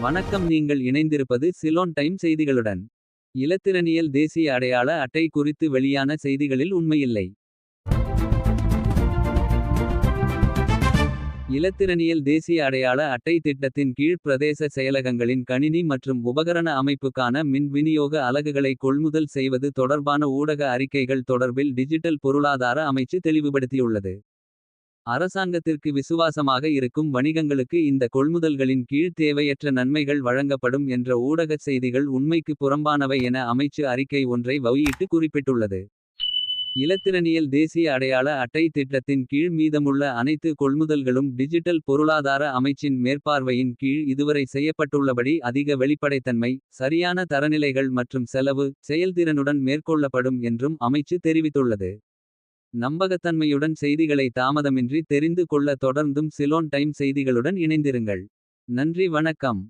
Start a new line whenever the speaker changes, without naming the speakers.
வணக்கம் நீங்கள் இணைந்திருப்பது சிலோன் டைம் செய்திகளுடன். இலத்திரனியல் தேசிய அடையாள அட்டை குறித்து வெளியான செய்திகளில் உண்மையில்லை. இலத்திரனியல் தேசிய அடையாள அட்டை திட்டத்தின் கீழ் பிரதேச செயலகங்களின் கணினி மற்றும் உபகரண அமைப்புக்கான மின் விநியோக அலகுகளை கொள்முதல் செய்வது தொடர்பான ஊடக அறிக்கைகள் தொடர்பில் டிஜிட்டல் பொருளாதார அமைச்சு தெளிவுபடுத்தியுள்ளது. அரசாங்கத்திற்கு விசுவாசமாக இருக்கும் வணிகங்களுக்கு இந்த கொள்முதல்களின் கீழ் தேவையற்ற நன்மைகள் வழங்கப்படும் என்ற ஊடகச் செய்திகள் உண்மைக்கு புறம்பானவை என அமைச்சு அறிக்கை ஒன்றை வெளியிட்டு குறிப்பிட்டுள்ளது. இலத்திரனியல் தேசிய அடையாள அட்டை திட்டத்தின் கீழ் மீதமுள்ள அனைத்து கொள்முதல்களும் டிஜிட்டல் பொருளாதார அமைச்சின் மேற்பார்வையின் கீழ் இதுவரை செய்யப்பட்டுள்ளபடி அதிக வெளிப்படைத்தன்மை. சரியான தரநிலைகள் மற்றும் செலவு. செயல்திறனுடன் மேற்கொள்ளப்படும் என்றும் அமைச்சு தெரிவித்துள்ளது. நம்பகத்தன்மையுடன் செய்திகளை தாமதமின்றி தெரிந்து கொள்ள தொடர்ந்தும் சிலோன் டைம் செய்திகளுடன் இணைந்திருங்கள். நன்றி வணக்கம்.